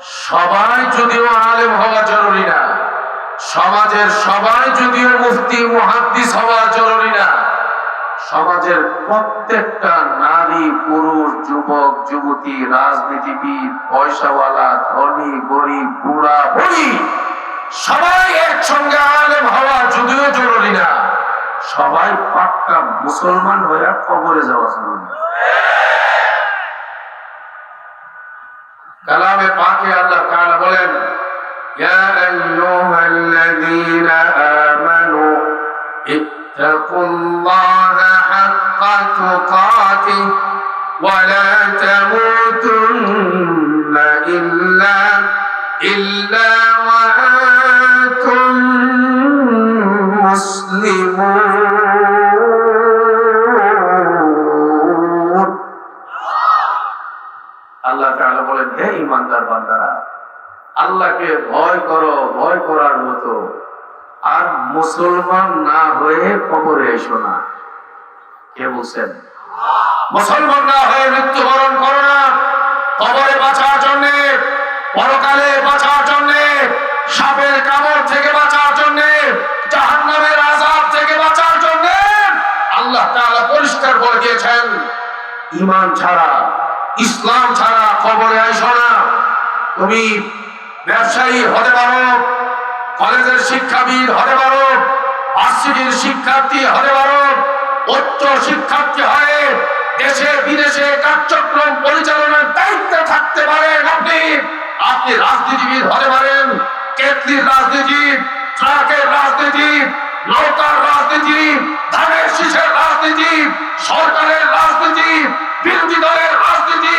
সবাই যদিও আলেম হওয়া জরুরি না, সমাজের সবাই যদিও মুফতি, মুহাদ্দিস হওয়া জরুরি না, সমাজের প্রত্যেকটা নারী, পুরুষ, যুবক, যুবতী, রাজনীতিবিদ, পয়সাওয়ালা, ধনী, গরিব, বুড়া, বুড়ি, সবাই একসঙ্গে আলেম হওয়া যদিও জরুরি না, সবাই পাক্কা মুসলমান হয়ে কবরে যাওয়া জরুরি কালামে পাকে আল্লাহ তাআলা বলেন ইয়া আইয়ুহাল্লাযীনা আমানু ইত্তাকুল্লাহা হাক্কা তুকাতিহ ওয়া লা তামুতুন্না ইল্লা ইল্লা ওয়া আনতুম মুসলিমুন ইমানদার বান্দারা, আল্লাহকে ভয় করো, ভয় করার মতো। আর মুসলমান না হয়ে কবরে এসো না। কে বলছেন? মুসলমান না হয়ে মৃত্যুবরণ করো না। কবরে বাঁচার জন্য, পরকালে বাঁচার জন্য, সাপের কামড় থেকে বাঁচার জন্য, জাহান্নামের আযাব থেকে বাঁচার জন্য আল্লাহ তাআলা পরিষ্কার করে দিয়েছেন। ইমান ছাড়া, ইসলাম ছাড়া কবরে আইসো না। তুমি ব্যবসায়ী হতে পারো, কলেজের শিক্ষাবিদ হতে পারো, ভার্সিটির শিক্ষার্থী হতে পারো, উচ্চ শিক্ষার্থী হয়ে দেশে বিদেশে কার্যক্রম পরিচালনার দায়িত্বে থাকতে পারেন আপনি। আপনি রাজনীতিবিদ হতে পারেন, কেতলির রাজনীতি, ট্রাকের রাজনীতি, নৌকার রাজনীতি, ধানের শীষের রাজনীতি, সরকারের রাজনীতি, বিরোধী দলের রাজনীতি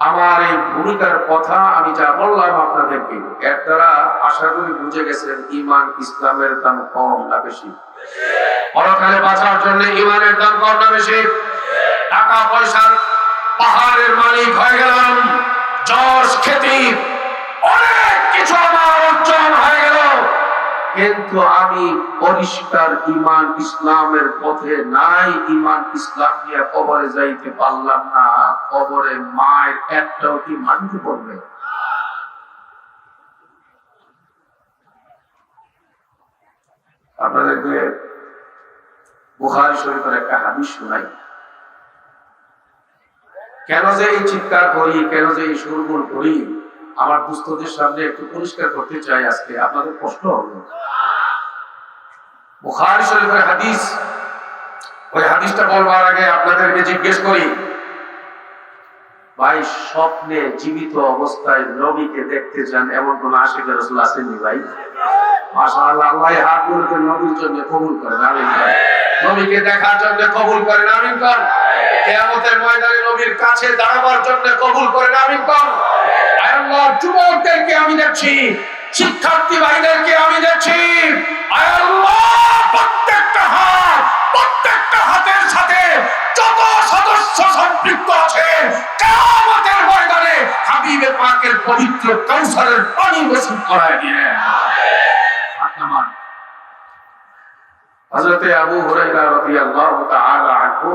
আমার এই ভূমিকার কথা আমি যা বললাম আপনাদেরকে, এর দ্বারা আশা করি বুঝে গেছেন ইমান ইসলামের দাম কম না বেশি। পরকালে বাঁচার জন্য ইমানের দাম কম না বেশি। টাকা পয়সার পাহাড়ের মালিক হয়ে গেলাম। যশ খ্যাতি অনেক কিছু আমার অর্জন। কিন্তু আমি পরিষ্কার ইমান ইসলামের পথে নাই। ইমান ইসলাম নিয়ে কবরে যাইতে পারলাম না। কবরে মায়ের একটাও কি মানতে পড়বে আপনাদেরকে বুহারি শরীফের একটা হাদিস শোনাই। কেন যে এই চিৎকার করি, কেন যে এই সুরগুল করি? আমার দুস্থদের সামনে একটু পরিষ্কার করতে চাই আজকে। আপনাদের কষ্ট হবে। শরীফের হাদিস, ওই হাদিসটা বলবার আগে আপনাদেরকে জিজ্ঞেস করি, ভাই স্বপ্নে জীবিত অবস্থায় নবীকে দেখতে চান এমন কোন আশিক রসুল ভাই? মাশাআল্লাহ নবীর জন্য কবুল করেন, আমিন। নবীকে দেখার জন্য কবুল করেন, আমিন ময়দানে নবীর কাছে দাঁড়াবার জন্য কবুল করেন, আমিন আয় আল্লাহ যুবকদেরকে আমি দেখছি, শিক্ষার্থী ভাইদেরকে আমি দেখছি। আয় প্রত্যেকটা হাত, প্রত্যেকটা হাতের সাথে যত সদস্য সম্পৃক্ত আছে, কিয়ামতের ময়দানে হাবিবে পাকের পবিত্র কাউসারের পানি গোসল করায় দিয়ে। হাত আবু হুরায়রা রাদিয়াল্লাহু তাআলা আনহু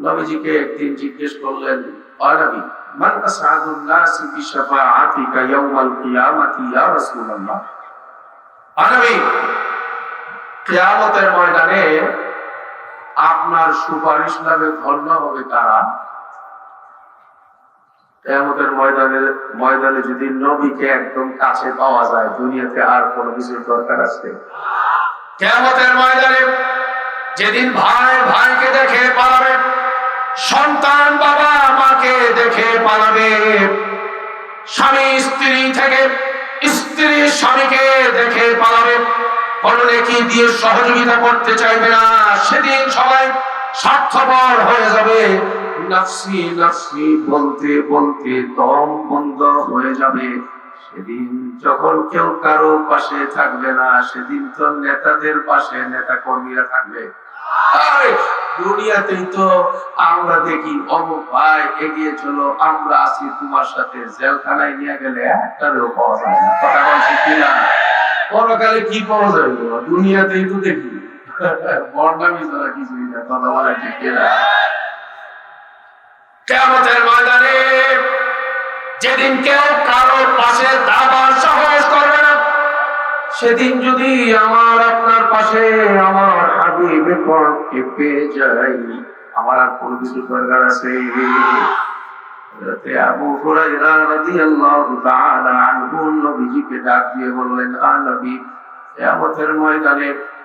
নবীজিকে একদিন জিজ্ঞেস করলেন "ও নবী মান আসআদুন নাসি বিশাফাআতিকা ইয়াউমাল কিয়ামাতি ইয়া রাসূলুল্লাহ" ও নবী কিয়ামতের ময়দানে আপনার সুপারিশ লাভে ধন্য হবে তারা কিয়ামতের ময়দানে ময়দানে যদি নবীকে একদম কাছে পাওয়া যায়, দুনিয়াতে আর কোনো কিছুর দরকার আছে? কেমতের ময়দানে যেদিন ভাই ভাইকে দেখে পালাবে সন্তান বাবা মাকে দেখে পালাবে। স্বামী স্ত্রী থেকে স্ত্রী স্বামীকে দেখে পালাবে। নেকি দিয়ে সহযোগিতা করতে চাইবে না? সেদিন সবাই স্বার্থপর হয়ে যাবে। নাফসি নাফসি, বলতে বলতে দম বন্ধ হয়ে যাবে। সেদিন যখন কেউ কারও পাশে থাকবে না, সেদিন তো নেতাদের পাশে নেতা কর্মীরা থাকবে। আরে, দুনিয়াতেই তো আমরা দেখি অমুক ভাই, এগিয়ে চলো, আমরা তোমার সাথে। জেলখানায় নিয়ে গেলে পাওয়া যায় কথা বলছি কিনা পরকালে কি পাওয়া যাবে দুনিয়াতেই তো দেখি। বর্ণামি ছাড়া কিছুই না, কথা বলে ঠিক কিনা কেমতের ময়দানে যেদিন কেউ কারও পাশে না সেদিন যদি আমার আপনার পাশে আমার হাবিব পরকে পেয়ে যাই, আমার আর কোন কিছু দরকার আছে?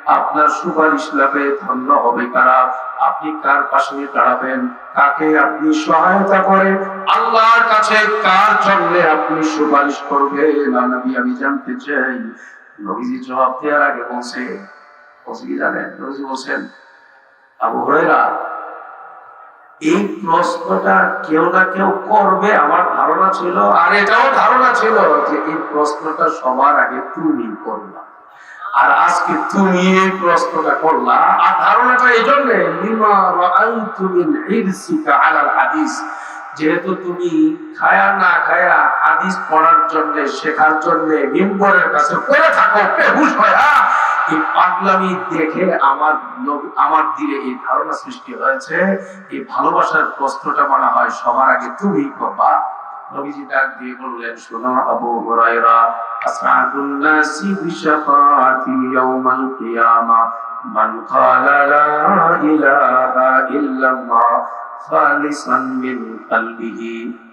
আপনার সুপারিশ লাভে ধন্য হবে কারা? আপনি কার পাশে দাঁড়াবেন? কাকে আপনি সহায়তা করে আল্লাহর কাছে কার জন্য আপনি সুপারিশ করবেন? আমি জানতে চাই নবীজি জবাব দেওয়ার আগে বলছে বলছেন, আবু হুরায়রা, এই প্রশ্নটা কেউ না কেউ করবে, আমার ধারণা ছিল, আর এটাও ধারণা ছিল যে এই প্রশ্নটা সবার আগে তুমি করলা। আর আজকে তুমি এই প্রশ্নটা করলা, আর ধারণাটা এই জন্য ইরসিকা আলাল হাদিস যেহেতু তুমি খায়া না খায়া হাদিস পড়ার জন্য, শেখার জন্য, মিম্বরের কাছে পড়ে থাকো, বেহুশ হয়া এই পাগলামি দেখে আমার আমার দিলে এই ধারণা সৃষ্টি হয়েছে। এই ভালোবাসার প্রশ্নটা মনে হয় সবার আগে তুমি করবা। নবীজি ডাক দিয়ে বললেন, শোনো আবু হুরায়রা আসআদুন নাসি বিশাফাতি ইয়াউমাল কিয়ামা। মান ক্বালা লা ইলাহা ইল্লাল্লাহ। خالصا من قلبه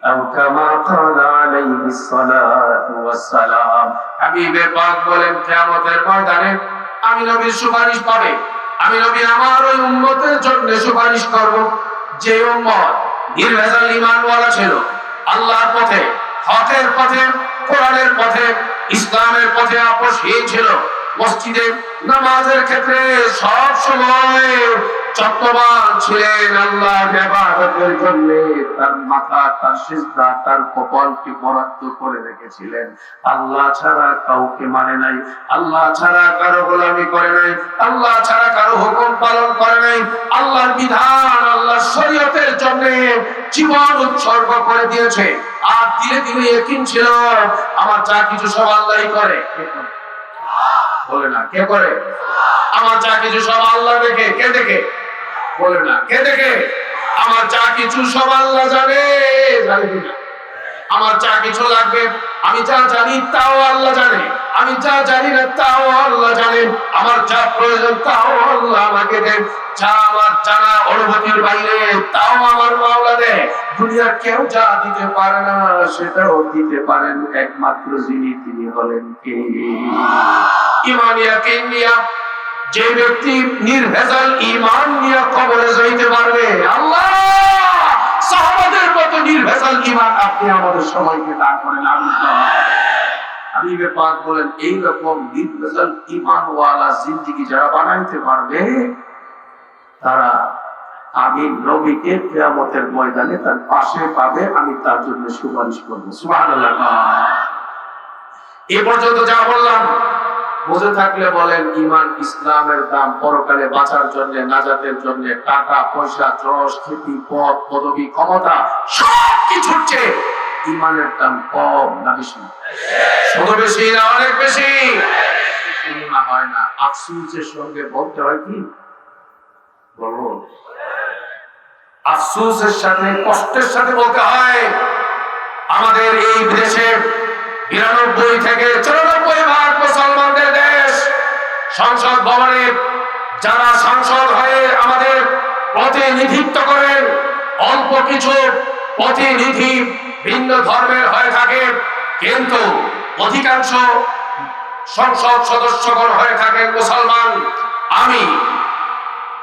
أو كما قال عليه الصلاة والسلام হাবিবে পাক বলেন কিয়ামতের ময়দানে আমি নবীর সুপারিশ পাবে আমি নবী আমার ওই উম্মতের জন্য সুপারিশ করব যে উম্মত নির্ভেজাল ঈমানওয়ালা ছিল আল্লাহর পথে হকের পথে কোরআনের পথে ইসলামের পথে আপোষহীন ছিল মসজিদে নামাজের ক্ষেত্রে সব সময় চক্রবান ছিলেন আল্লাহ জন্য। তার মাথা, তার তার কপালকে বরাদ্দ করে রেখেছিলেন। আল্লাহ ছাড়া কাউকে মানে নাই। আল্লাহ ছাড়া কারও গোলামি করে নাই। আল্লাহ ছাড়া কারও হুকুম পালন করে নাই। আল্লাহর বিধান শরীয়তের জন্য জীবন উৎসর্গ করে দিয়েছে। আর ধীরে ধীরে একিন ছিল। আমার যা কিছু সব আল্লাহই করে? বলে না, কে করে? আমার যা কিছু সব আল্লাহ দেখে। কে দেখে? বলে না। কে দেখে? আমার যা কিছু সব আল্লাহ জানে। আমার যা কিছু লাগবে, আমি যা জানি তাও আল্লাহ জানে। আমি যা জানি না তাও আল্লাহ জানেন আমার যা প্রয়োজন তাও আল্লাহ আমাকে দেন। যা আমার জানা অনুভূতির বাইরে, তাও আমার মাওলা দেয়। দুনিয়ার কেউ যা দিতে পারে না, সেটাও দিতে পারেন। একমাত্র যিনি তিনি হলেন কে? ইমানিয়া কিনিয়া যে ব্যক্তি নির্ভেজাল ইমান নিয়ে কবরে যাইতে পারবে, আল্লাহ! সাহাবাদের মতো নির্ভেজাল ইমান আপনি আমাদের সবাইকে দান করেন। আমিন হাবিবে পাক বলেন এই রকম নির্ভেজাল ইমান ওয়ালা জিন্দেগি যারা বানাইতে পারবে, তারা আমি নবীকে কিয়ামতের ময়দানে তার পাশে পাবে, আমি তার জন্য সুপারিশ করব। সুবহানাল্লাহ। এ পর্যন্ত যা বললাম বুঝে থাকলে বলেন, ইমান ইসলামের দাম পরকালে বাঁচার জন্য, নাজাতের জন্য, টাকা, পয়সা, যশ খ্যাতি পদ পদবি, ক্ষমতা সব কিছুর চেয়ে ইমানের দাম কম না বেশি? বেশি না অনেক বেশি? শুধু না হয় না। আফসুসের সঙ্গে বলতে হয় কি? বলব আফসুসের সাথে, কষ্টের সাথে বলতে হয়, আমাদের এই দেশে বিরানব্বই থেকে চুরানব্বই ভাগ মুসলমানদের দেশ সংসদ ভবনে যারা সাংসদ হয়ে আমাদের প্রতিনিধিত্ব করেন, অল্প কিছু প্রতিনিধি ভিন্ন ধর্মের হয়ে থাকে, কিন্তু অধিকাংশ সংসদ সদস্যগণ হয়ে থাকেন মুসলমান। আমি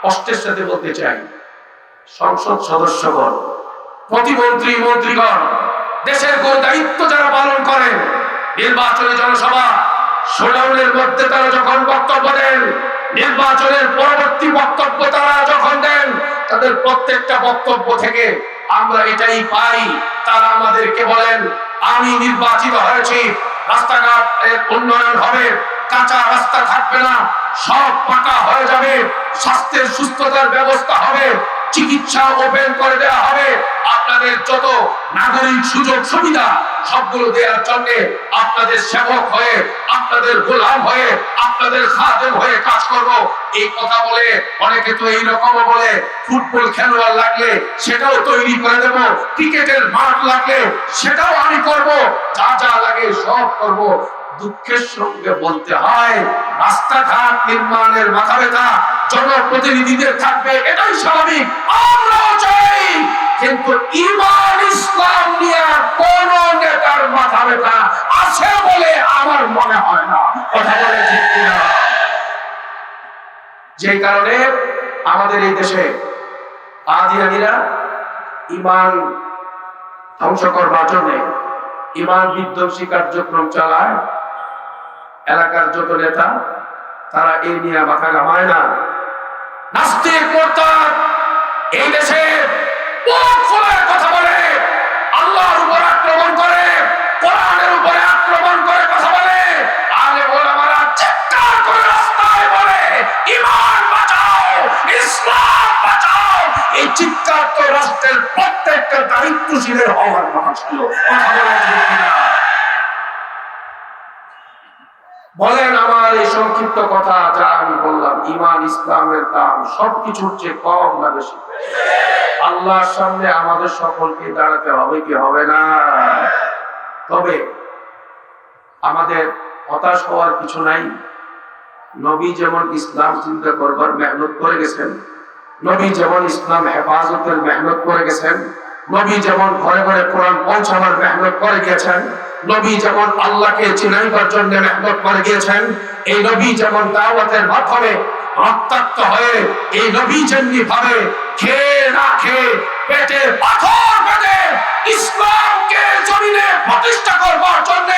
কষ্টের সাথে বলতে চাই, সংসদ সদস্যগণ, প্রতিমন্ত্রী, মন্ত্রীগণ, দেশের দায়িত্ব যারা পালন করেন নির্বাচনী জনসভা শোডাউনের মধ্যে তারা যখন বক্তব্য দেন, নির্বাচনের পরবর্তী বক্তব্য তারা যখন দেন, তাদের প্রত্যেকটা বক্তব্য থেকে আমরা এটাই পাই। তারা আমাদেরকে বলেন, আমি নির্বাচিত হয়েছি, রাস্তাঘাট উন্নয়ন হবে, কাঁচা রাস্তা থাকবে না, সব পাকা হয়ে যাবে, স্বাস্থ্যের সুস্থতার ব্যবস্থা হবে চিকিৎসা ওপেন করে দেওয়া হবে। আপনাদের যত নাগরিক সুযোগ সুবিধা, সবগুলো দেওয়ার জন্য আপনাদের সেবক হয়ে, আপনাদের গোলাম হয়ে, আপনাদের খাদেম হয়ে কাজ করব। এই কথা বলে অনেকে তো এইরকম বলে, ফুটবল খেলোয়াড় লাগলে সেটাও তৈরি করে দেব, ক্রিকেটের মাঠ লাগলে সেটাও আমি করব, যা যা লাগে সব করব। দুঃখের সঙ্গে বলতে হয়, রাস্তাঘাট নির্মাণের মাথা ব্যথা জনপ্রতিনিধিদের থাকবে, এটাই স্বাভাবিক। আমরাও চাই, কিন্তু ইমান ইসলাম নিয়ে কোন নেতার মাথা ব্যথা আছে বলে আমার মনে হয় না। কথা বলে ঠিক যে কারণে আমাদের এই দেশে আদিয়ানিরা ইমান ধ্বংস করবার জন্য ইমান বিধ্বংসী কার্যক্রম চালায় এলাকার যত নেতা, তারা এই নিয়ে মাথা ঘামায় না। নাস্তিক, মোরতাদ, এই দেশে কথা বলে, আল্লাহর উপর আক্রমণ করে, কোরআনের উপরে আক্রমণ করে কথা বলে চিৎকার করে এই তো রাষ্ট্রের প্রত্যেকটা দায়িত্বশীলের হওয়ার কথা ছিল কথা বলে ঠিক কিনা? বলেন আমার এই সংক্ষিপ্ত কথা যা আমি বললাম ইমান ইসলামের দাম সবকিছুর চেয়ে কম না বেশি? আল্লাহর সামনে আমাদের সকলকে দাঁড়াতে হবে কি হবে না? তবে আমাদের হতাশ হওয়ার কিছু নাই। নবী যেমন ইসলাম চিন্তা করবার মেহনত করে গেছেন, নবী যেমন ইসলাম হেফাজতের মেহনত করে গেছেন, নবী যেমন ঘরে ঘরে কোরআন পৌঁছানোর মেহনত করে গিয়েছেন নবী যেমন আল্লাহকে চিনাইবার জন্য মেহনত করে গিয়েছেন, এই নবী যেমন দাওয়াতের মাধ্যমে রক্তাক্ত হয়ে এই নবী যেমনি ভাবে, খেয়ে না খেয়ে পেটে পাথর পেটে ইসলামকে জমিনে প্রতিষ্ঠা করবার জন্য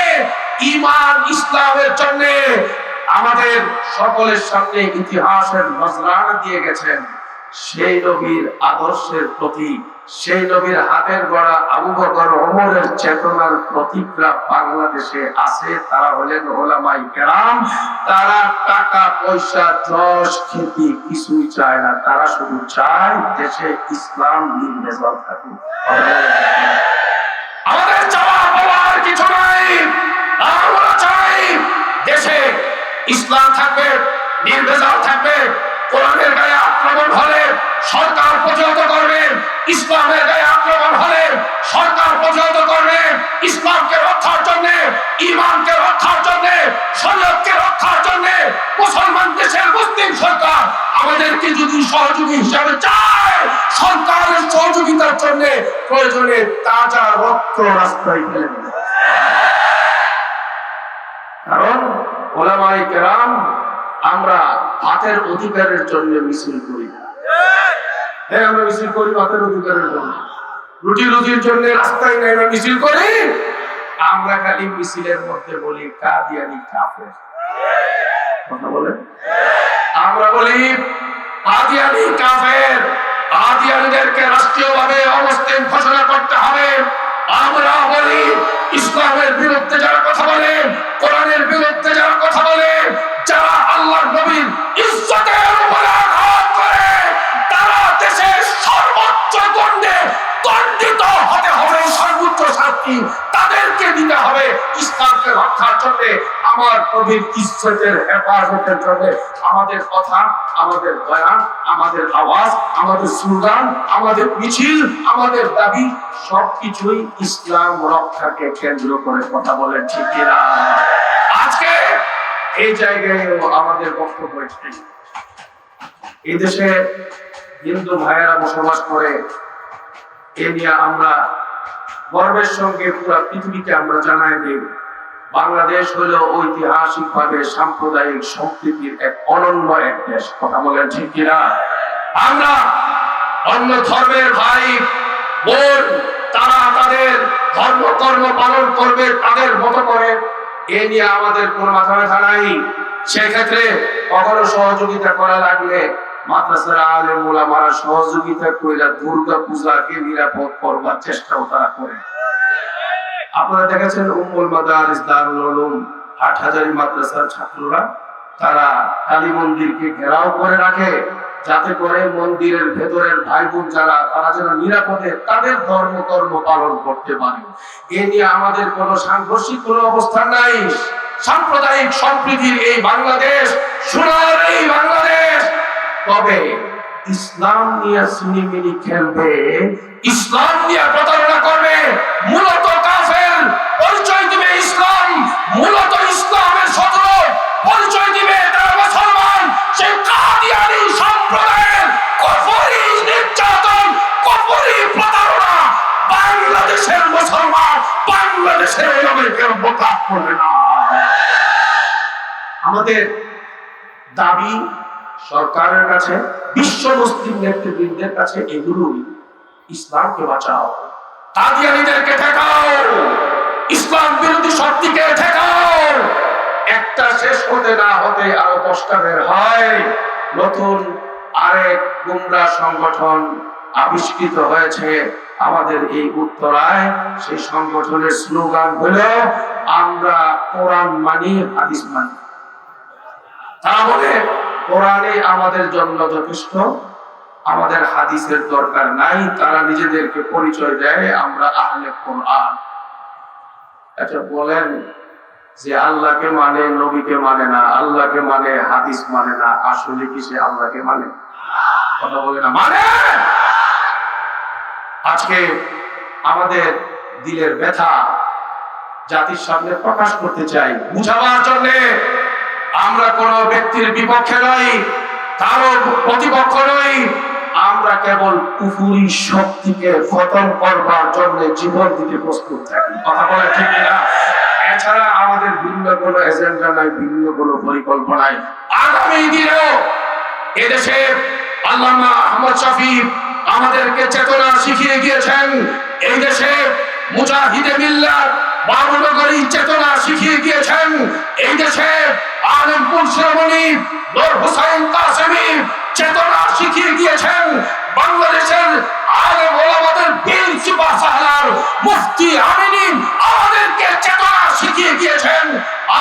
ইমান ইসলামের জন্য আমাদের সকলের সামনে ইতিহাসের নজরানা দিয়ে গেছেন। সেই নবীর আদর্শের প্রতি, সেই নবীর হাতের গড়া আবু বকর ওমরের চেতনার প্রতীকরা বাংলাদেশে আছে, তারা হলেন ওলামাই কেরাম। তারা টাকা, পয়সা, যশ, খ্যাতি কিছুই চায় না। তারা শুধু চায় দেশে ইসলাম নির্বেজল থাকুক। আমাদের চাওয়া পাওয়ার কিছু নাই। আমরা চাই দেশে ইসলাম থাকবে নির্ভেজাল থাকবে। কোরআনের গায়ে আক্রমণ হলে সরকার প্রতিহত করবে, ইসলামের গায়ে আক্রমণ হলে সরকার প্রতিহত করবে, ইসলামকে রক্ষার জন্য, ইমানকে রক্ষার জন্য, শরীয়তকে রক্ষার জন্য মুসলমান দেশের মুসলিম সরকার আমাদেরকে যদি সহযোগী হিসাবে চায়, সরকারের সহযোগিতার জন্য প্রয়োজনে তাজা রক্ত রাস্তায় ফেলে কারণ ওলামাই কেরাম আমরা ভাতের অধিকারের জন্য মিছিল করি। হ্যাঁ আমরা মিছিল করি ভাতের অধিকারের জন্য। রুটি রুটির জন্য রাস্তায় নেমে মিছিল করি। আমরা খালি মিছিলের মধ্যে বলি কাদিয়ানি কাফের। কথা বলে আমরা বলি কাদিয়ানি কাফের। কাদিয়ানিদেরকে রাষ্ট্রীয়ভাবে অমুসলিম ঘোষণা করতে হবে। আমরা বলি, ইসলামের বিরুদ্ধে যারা কথা বলে, কোরআনের বিরুদ্ধে যারা কথা বলে যারা আল্লাহর নবীর ইজ্জতের আঘাত করে, তারা দেশের সর্বোচ্চ দণ্ডে দণ্ডিত হতে হবে সর্বোচ্চ শাস্তি তাদেরকে দিতে হবে। ইসলামকে রক্ষার জন্য, আমার নবীর ইজ্জতের হেফাজতের জন্য আমাদের কথা, আমাদের বয়ান, আমাদের আওয়াজ, আমাদের স্লোগান আমাদের মিছিল, আমাদের দাবি, সবকিছুই ইসলাম রক্ষাকে কেন্দ্র করে কথা বলেন, ঠিক আজকে এই জায়গায় আমাদের বক্তব্য এটাই। এই দেশে হিন্দু ভাইয়েরা বসবাস করে, এ নিয়ে আমরা গর্বের সঙ্গে পুরো পৃথিবীকে আমরা জানাই দিই। বাংলাদেশ হলো ঐতিহাসিকভাবে সাম্প্রদায়িক সম্প্রীতির এক অনন্য এক দেশ। কথা বলেন ঠিক কিনা? আমরা অন্য ধর্মের ভাই, বোন, তারা তাদের ধর্ম কর্ম পালন করবে, তাদের মতো করে এ নিয়ে আমাদের কোনো মাথা ব্যথা নাই। সেক্ষেত্রে কখনো সহযোগিতা করা লাগলে পূজাকে নিরাপদ করবার চেষ্টাও তারা করে। আপনারা দেখেছেন মাদ্রাসার ছাত্ররা, তারা কালী মন্দিরকে ঘেরাও করে রাখে। যাতে করে মন্দিরের ভেতরের ভাই বোন যারা, তারা যেন নিরাপদে তাদের ধর্ম, কর্ম পালন করতে পারে। এ নিয়ে আমাদের কোনো সাংঘর্ষিক কোনো অবস্থান নাই। সাম্প্রদায়িক সম্প্রীতির এই বাংলাদেশ সোনার এই বাংলাদেশ। তবে ইসলাম নিয়ে সিনেমিনি খেলবে, ইসলাম নিয়ে প্রতারণা করবে, মূলত কাফের। পরিচয় দিবে ইসলাম, মূলত সম্প্রদায়ের কফরি নির্যাতন, কফরি প্রতারণা বাংলাদেশের মুসলমান, বাংলাদেশের লোকের বোকা করবে না। আমাদের দাবি সরকারের কাছে, বিশ্ব মুসলিম নেতৃবৃন্দের কাছে এগুলোই, ইসলামকে বাঁচাও। কাদিয়ানিদেরকে ঠেকাও। ইসলাম বিরোধী শক্তিকে ঠেকাও। একটা শেষ হতে না হতে আরও দশটা বের হয়। নতুন আরেক গুমরা সংগঠন আবিষ্কৃত হয়েছে আমাদের এই উত্তরায়। সেই সংগঠনের স্লোগান হলো, আমরা কোরআন মানি, হাদিস মানি। তারা বলে, কোরআনে আমাদের জন্য যথেষ্ট, আমাদের হাদিসের দরকার নাই, তারা নিজেদেরকে পরিচয় দেয়, আমরা আহলে কোরআন। আচ্ছা বলেন যে আল্লাহকে মানে নবীকে মানে না, আল্লাহকে মানে হাদিস মানে না, আসলে কি সে আল্লাহকে মানে? কথা বলে না মানে! আজকে আমাদের দিলের ব্যথা জাতির সামনে প্রকাশ করতে চাই, বুঝাবার জন্যে আমরা কোন ব্যক্তির বিপক্ষে নই, কারও প্রতিপক্ষ নই, আমরা কেবল কুফুরি শক্তিকে খতম করবার জন্য জীবন দিতে প্রস্তুত থাকি। কথা বলে ঠিক না এছাড়া আমাদের ভিন্ন কোনো এজেন্ডা নাই, ভিন্ন কোনো পরিকল্পনা নাই। আগামী দিনেও এদেশে আল্লামা আহমদ শফি আমাদেরকে চেতনা শিখিয়ে গিয়েছেন, এই দেশে মুজাহিদে মিল্লাত বাবুনগরী চেতনা শিখিয়ে গিয়েছেন, এই দেশে আলমপুর শিরোমণি নূর হুসাইন কাসেমি চেতনা শিখিয়ে গিয়েছেন, বাংলাদেশের আলেম ওলামাদের বীর সিপাহ সাহলার মুফতি আমিনী আমাদেরকে চেতনা শিখিয়ে গিয়েছেন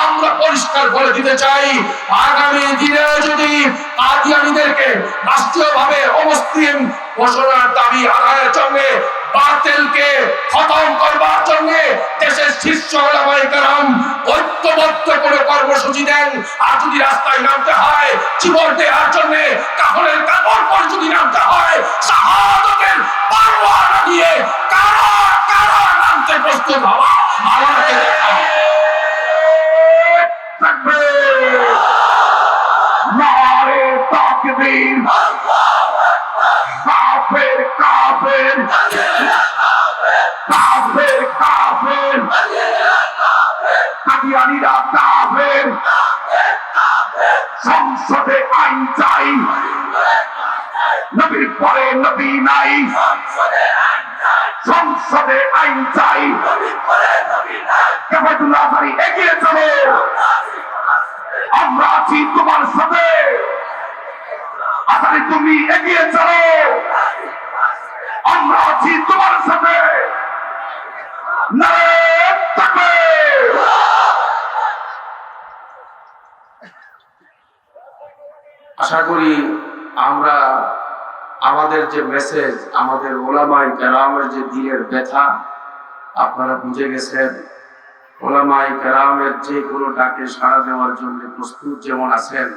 আমরা পরিষ্কার বলে দিতে চাই, আগামী দিনে যদি কাদিয়ানীদেরকে রাষ্ট্রীয়ভাবে অমুসলিম ঘোষণার দাবি আদায়ের জন্য, বাতিলকে খতম করবার জন্য দেশের শীর্ষ ওলামায়ে কেরাম ঐক্যবদ্ধ কর্মসূচি দেন আর যদি রাস্তায় নামতে হয়, জীবন দেওয়ার জন্য কাপড়ের কাপড় পরে যদি নামতে হয়, শাহাদতের পারোয়া না দিয়ে কারা কারা নামতে প্রস্তুত হওয়া আমাকে কাদিয়ানিরা কাফের সংসদে আইন চাই। নবীর পরে নবী নাই। সংসদে আইন চাই। কেবতুল্লাহ সারি এগিয়ে চলো। আমরা আছি তোমার সাথে। আসারি তুমি এগিয়ে চলো। আমরা আছি তোমার সাথে। নারে তাকবীর আশা করি আমরা আমাদের যে মেসেজ আমাদের ওলামাই কেরামের যে দিলের ব্যথা, আপনারা বুঝে গেছেন ওলামাই কেরামের যে কোনো ডাকে সাড়া দেওয়ার জন্য প্রস্তুত যেমন আছেন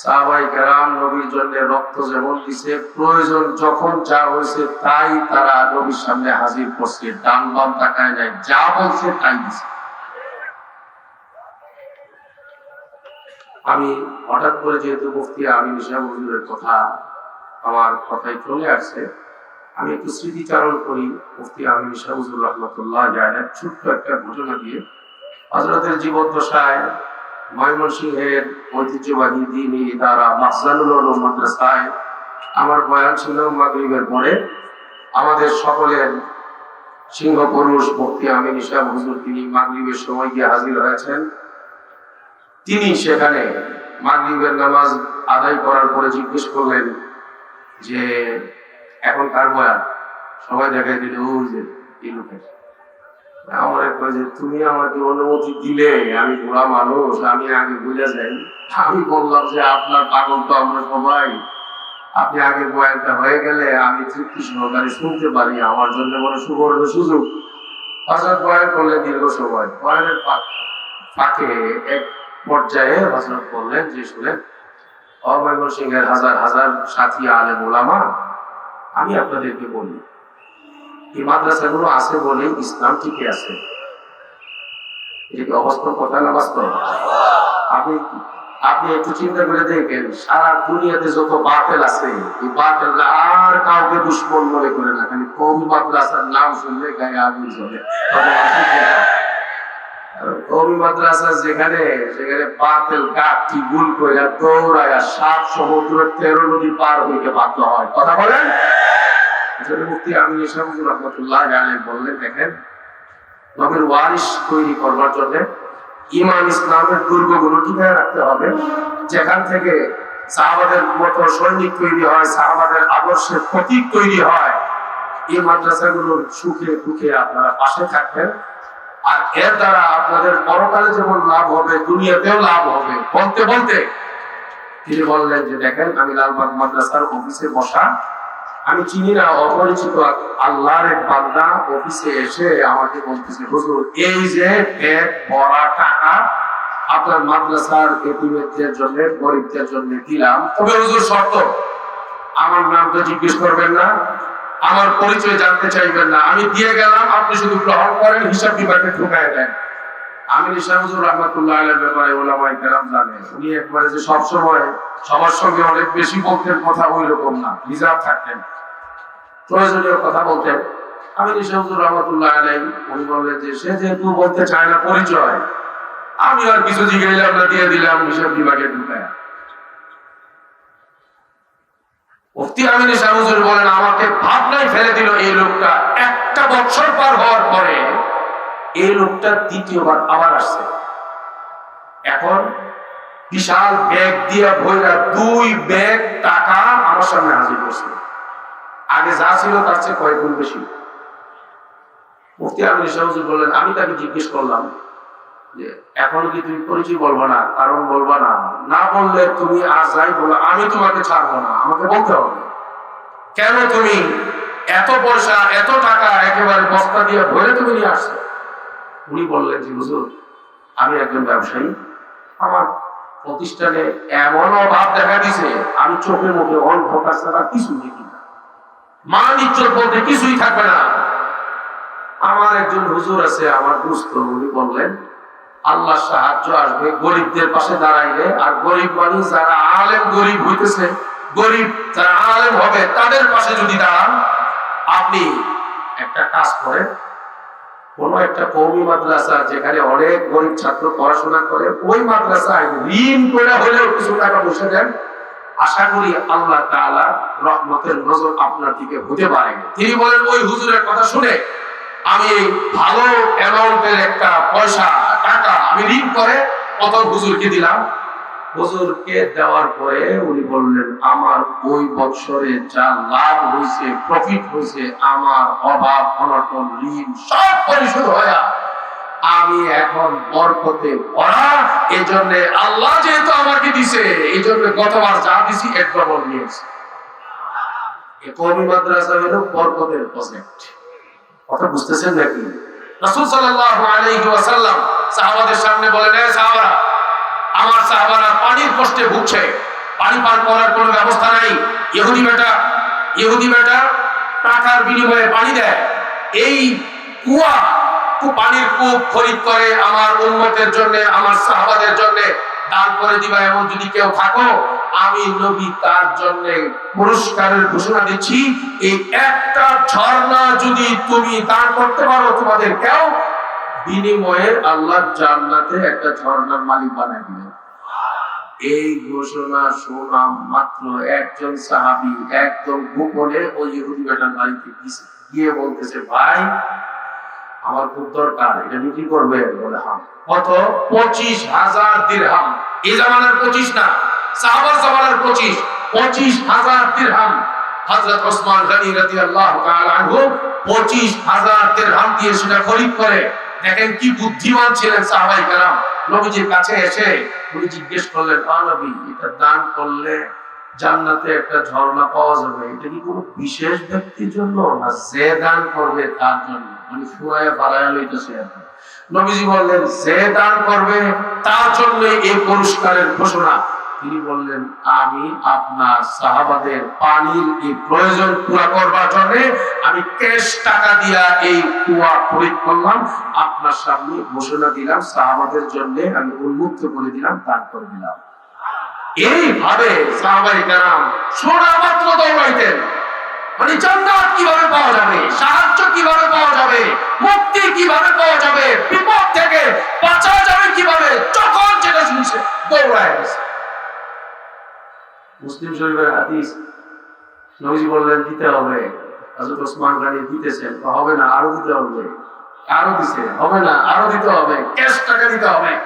সাহাবাই কেরাম নবীর জন্য রক্ত যেমন দিছে, প্রয়োজন যখন যা হয়েছে তাই তারা নবীর সামনে হাজির করছে, ডান বাম তাকায় নাই, যা বলছে তাই দিছে। আমি হঠাৎ করে যেহেতু মুফতি আমি নিশা হুজুরের কথা আমার কথায় চলে আসছে। আমি একটু স্মৃতিচারণ করি, মুফতি আমি নিশা হুজুর রহমতুল্লাহ জায়গায় ছোট্ট একটা ঘটনা দিয়ে। হজরতের জীবদ্দশায় ময়মনসিংহের ঐতিহ্যবাহী দিনী দ্বারা মাহজানুল মাদ্রাসায় আমার বয়ান ছিল মাগরিবের পরে। আমাদের সকলের সিংহ পুরুষ মুফতি আমিন ইসলাম হুজুর তিনি মাগরিবের সময় গিয়ে হাজির হয়েছেন। তিনি সেখানে মাগরিবের নামাজ আদায় করার পরে জিজ্ঞেস করলেন যে এখন কার বয়ান, সবাই দেখাই দিল ওই যে এই লোকের। আমার কয় যে তুমি আমাকে অনুমতি দিলে, আমি মানুষ, আমি আগে বুঝে যাই। আমি বললাম যে আপনার পাগল তো আমরা সবাই। আপনি আগে বয়ানটা হয়ে গেলে আমি সহকারে শুনতে পারি, আমার জন্য বড় সুবর্ণ সুযোগ। হজরত বয়ান করলেন দীর্ঘ সময়। বয়ানের ফাঁকে এক পর্যায়ে হজরত বললেন, যে শুনেন হাজার হাজার সাথী ওলামা, আমি আপনাদেরকে বলি, এই মাদ্রাসাগুলো আছে বলে ইসলাম টিকে আছে। আপনি একটু চিন্তা করে দেখেন সারা দুনিয়াতে যত বাতেল আছে, এই বাতেল আর কাউকে দুশ্মন মনে করে না কবি মাদ্রাসার নাম শুনলে গায়ে আগুন কবি মাদ্রাসা যেখানে সেখানে বাতেল গাঠটি গুল করে দৌড়ায় সাত সমুদ্র তেরো নদী পার হইতে বাধ্য হয়। কথা বলেন? মুক্তি আমি রহমতুল্লাহ আলাইহি বললেন, দেখেন, নবীর ওয়ারিস তৈরি করবার জন্য ইমান ইসলামের রাখতে হবে। যেখান থেকে সাহাবাদের মতো সৈনিক তৈরি হয়, সাহাবাদের আদর্শের প্রতীক তৈরি হয়, এই মাদ্রাসাগুলোর সুখে দুঃখে আপনারা পাশে থাকবেন। আর এর দ্বারা আপনাদের পরকালে যেমন লাভ হবে, দুনিয়াতেও লাভ হবে। বলতে বলতে। তিনি বললেন যে, দেখেন, আমি লালবাগ মাদ্রাসার অফিসে বসা, আমি চিনি না, অপরিচিত আল্লাহর এক বান্দা অফিসে এসে আমাকে বলতেছে, হুজুর, এই যে ব্যাগ ভরা টাকা, আপনার মাদ্রাসার এতিমের জন্য, গরিবদের জন্য দিলাম। তবে হুজুর, শর্ত। আমার নামটা জিজ্ঞেস করবেন না। আমার পরিচয় জানতে চাইবেন না। আমি দিয়ে গেলাম, আপনি শুধু গ্রহণ করেন, হিসাব বিভাগে ঢুকায় দেন। আমি নিশামুজুর রহমতুল্লাহ আলের ব্যাপারে ওলামাই কেরাম জানেন। উনি একবারে যে সবসময় সবার সঙ্গে অনেক বেশি বলতেন, কথা ওই রকম না রিজার্ভ থাকতেন। প্রয়োজনীয় কথা বলতেন। আমি নিশামুজুর রহমতুল্লাহ আলাই উনি বললেন যে, সে যেহেতু বলতে চায় না পরিচয়, আমি আর কিছু জিজ্ঞাসা দিয়ে দিলাম, হিসাব বিভাগে ঢুকায়। মুফতি আমিন শাহুজুর বলেন, আমাকে ভাবনায় ফেলে দিল এই লোকটা। একটা বছর পার হওয়ার পরে এই লোকটা দ্বিতীয়বার আবার আসছে। এখন বিশাল ব্যাগ দিয়া ভইরা দুই ব্যাগ টাকা আমার সামনে হাজির করছে। আগে যা ছিল তার চেয়ে কয়েক গুণ বেশি। মুফতি আমিন শাহুজুর বললেন আমি তাকে জিজ্ঞেস করলাম যে, এখন কি তুমি পরিচয় বলব না? কারণ বলব না না বললে তুমি আর যাই বলো, আমি তোমাকে ছাড়বো না, আমাকে বলতে হবে। কেন তুমি এত পয়সা, এত টাকা একেবারে বস্তা দিয়ে ভরে তুমি নিয়ে আসছো? উনি বললেন যে, হুজুর, আমি একজন ব্যবসায়ী, আমার প্রতিষ্ঠানে এমন অভাব দেখা দিছে আমি চোখের মুখে অন্ধকার ছাড়া কিছু দেখি না। মান ইজ্জত বলতে কিছুই থাকবে না। আমার একজন হুজুর আছে, আমার দুস্থ উনি বললেন আল্লাহ সাহায্য আসবে, গরিবদের পাশে দাঁড়াইলে আর গরিব মানুষ যারা আলেম, গরিব হইতেছে, গরিব যারা আলেম হবে, তাদের পাশে যদি দাঁড়ান, আপনি একটা কাজ করেন। কোন একটা কৌমি মাদ্রাসা যেখানে অনেক গরিব ছাত্র পড়াশোনা করে, ওই মাদ্রাসায় ঋণ করে হলেও কিছু টাকা বসে দেন। আশা করি আল্লাহ তাআলা রহমতের নজর আপনার দিকে হতে পারে। তিনি বলেন, ওই হুজুরের কথা শুনে আমি ভালো অ্যামাউন্টের একটা পয়সা, টাকা আমি ঋণ করে কত হুজুরকে দিলাম। হুজুরকে দেওয়ার পরে উনি বললেন, আমার ওই বৎসরে যা লাভ হয়েছে প্রফিট হয়েছে, আমার অভাব, অনটন, ঋণ সব পরিশোধ আমি এখন বরকতে ভরা এই জন্য আল্লাহ যেহেতু আমাকে দিছে এই জন্য গতবার যা দিছি, এক ডবল নিয়েছি। কমি মাদ্রাসা হলো বরকতের প্রজেক্ট কথা বুঝতেছেন নাকি? রাসূল সাল্লাল্লাহু আলাইহি ওয়াসাল্লাম সাহাবাদের সামনে বলেন, এ সাহাবারা, আমার সাহাবারা পানির কষ্টে ভুগছে। পানি পান করার কোনো ব্যবস্থা নাই। ইহুদি বেটা ইহুদি বেটা টাকার বিনিময়ে পানি দেয়। এই কুয়া পানির কূপ খরিদ করে আমার উন্মতের জন্য, আমার সাহাবাদের জন্য করে দিবা, এমন যদি কেউ থাকো, আমি নবী তার জন্য পুরস্কারের ঘোষণা দিচ্ছি, এই একটা ঝর্ণা যদি তুমি দান করতে পারো তোমাদের কেউ, বিনিময়ে আল্লাহ জান্নাতে একটা ঝর্ণার মালিক বানায় দিলেন এই ঘোষণা শোনা মাত্র একজন সাহাবি একদম গোপনে ওই ইহুদি বেটার বাড়িতে গিয়ে বলতেছে, ভাই আমার খুব দরকার, এটা বিক্রি করবে বলে হাম। কত? পঁচিশ হাজার দিরহাম। এই জামানার পঁচিশ না, সাহাবার জামানার পঁচিশ। পঁচিশ হাজার দিরহাম। হযরত ওসমান রাদিয়াল্লাহু তাআলা আনহু 25000 দিরহাম দিয়ে সেটা খরিদ করে। দেখেন কি বুদ্ধিমান ছিলেন সাহাবাই কেরাম। নবীজির কাছে এসে উনি জিজ্ঞেস করলেন, আ নবী, এটা দান করলে জান্নাতে একটা ঝর্ণা পাওয়া যাবে। এটা কি কোনো বিশেষ ব্যক্তির জন্য না যে দান করবে তার জন্য? মানে ফুরায় ফারায় লইতেছে। নবীজি বললেন, যে দান করবে তার জন্য এই পুরস্কারের ঘোষণা। তিনি বললেন, আমি আপনার সাহাবাদের পানির এই প্রয়োজন পুরা করবার জন্য আমি ক্যাশ টাকা দিয়া এই কুয়া খরিদ করলাম, আপনার সামনে ঘোষণা দিলাম, সাহাবাদের জন্য আমি উন্মুক্ত করে দিলাম, দান করে দিলাম। এইভাবে সাহাবাই কারাম মাত্র দৌড়াইতেন। মানে কীভাবে পাওয়া যাবে? সাহায্য কীভাবে পাওয়া যাবে? মুক্তি কীভাবে পাওয়া যাবে? বিপদ থেকে বাঁচা যাবে কীভাবে? যখন যেটা শুনছে, দৌড়ায় গেছে। মুসলিম শরীফের হাদিস নবীজি বললেন, দিতে হবে। হযরত ওসমান গানি দিতেছেন। হবে না, আরও দিতে হবে। আরও দিছে। হবে না, আরও দিতে হবে। ক্যাশ টাকা দিতে হবে।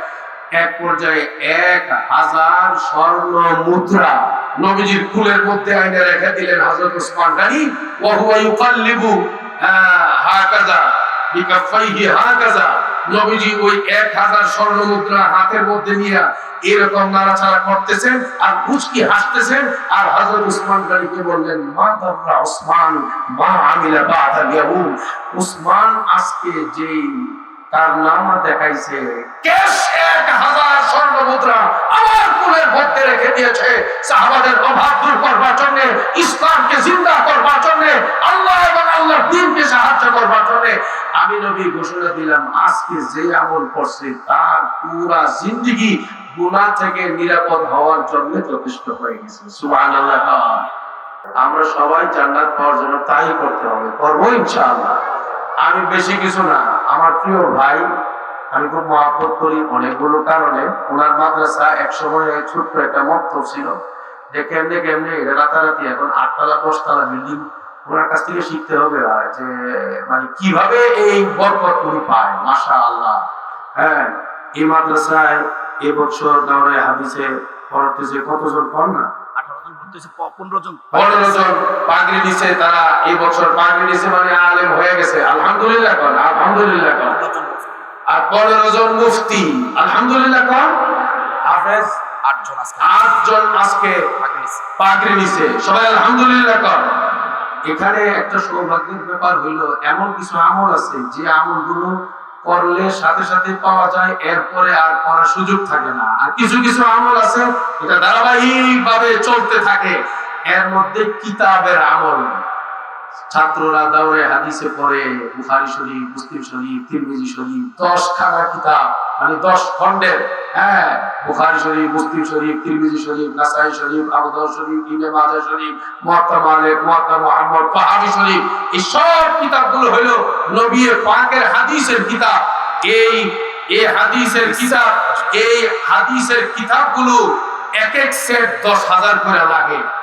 এক পর্যায়ে এক হাজার স্বর্ণ মুদ্রা নবীজির কুলের মধ্যে আইনে রেখে দিলেন হযরত ওসমান গানি ওয়া হুয়া ইউকাল্লিবু আহ, বিকাফাইহি হাকাযা নবীজি ওই এক হাজার স্বর্ণ মুদ্রা হাতের মধ্যে নিয়ে এরকম নাড়াচাড়া করতেছেন আর মুচকি হাসতেছেন আর হযরত উসমান গনিকে বললেন মা দাররা উসমান মা আমিলা ইয়াউম। উসমান আজকে যেই দেখাইছে হাজার স্বর্ণ মুদ্রা আমার রেখে দিয়েছে। অভাব করবার করবার আল্লাহ দিনকে সাহায্য করবার আমি যে আমল তার পুরা থেকে নিরাপদ হওয়ার জন্য যথেষ্ট হয়ে গেছে। সুবহানাল্লাহ আমরা সবাই জান্নাত পাওয়ার জন্য তাই করতে হবে, করব ইনশাআল্লাহ। আমি বেশি কিছু না। আমার প্রিয় ভাই, আমি খুব মহাব্বত করি অনেকগুলো কারণে। ওনার মাদ্রাসা এক সময় ছোট্ট একটা মক্ত ছিল। যে কেমনে কেমনে রাতারাতি এখন আটতলা, দশতলা বিল্ডিং ওনার কাছ থেকে শিখতে হবে যে মানে কীভাবে এই বরকত উনি পায় মাশা আল্লাহ হ্যাঁ এই মাদ্রাসায় এবছর দাওরায় হাদিসে পড়তেছে কতজন পড় না ভর্তি পনেরো জন। পনেরো জন পাগড়ি দিছে তারা এই বছর পাগড়ি দিছে মানে আলেম হয়ে গেছে। আলহামদুলিল্লাহ কন আলহামদুলিল্লাহ কন। আর পনেরো জন মুফতি আলহামদুলিল্লাহ কন। হাফেজ আটজন আজকে। আজকে পাগড়ি নিছে সবাই আলহামদুলিল্লাহ কন। এখানে একটা সৌভাগ্যের ব্যাপার হইল এমন কিছু আমল আছে যে আমলগুলো করলে সাথে সাথে পাওয়া যায়, এরপরে আর করার সুযোগ থাকে না। আর কিছু কিছু আমল আছে, এটা ধারাবাহিক ভাবে চলতে থাকে। এর মধ্যে কিতাবের আমল। ছাত্ররা দাওরে হাদিসে পড়ে, বুখারী শরীফ, মুসলিম শরীফ, তিরমিজি শরীফ, দশ খানা কিতাব মানে দশ খণ্ডের হ্যাঁ বুখারী শরীফ, মুসলিম শরীফ, তিরমিজি শরীফ, নাসাই শরীফ আবু দাউদ শরীফ, ইবনে মাজাহ শরীফ, মুয়াত্তা মালিক মুয়াত্তা মুহাম্মদ তাহাবি শরীফ, এই সব কিতাবগুলো হলো নবী পাকের হাদিসের কিতাব। এই এই হাদিসের কিতাব, এই হাদিসের কিতাবগুলো এক এক সেট দশ হাজার করে লাগে।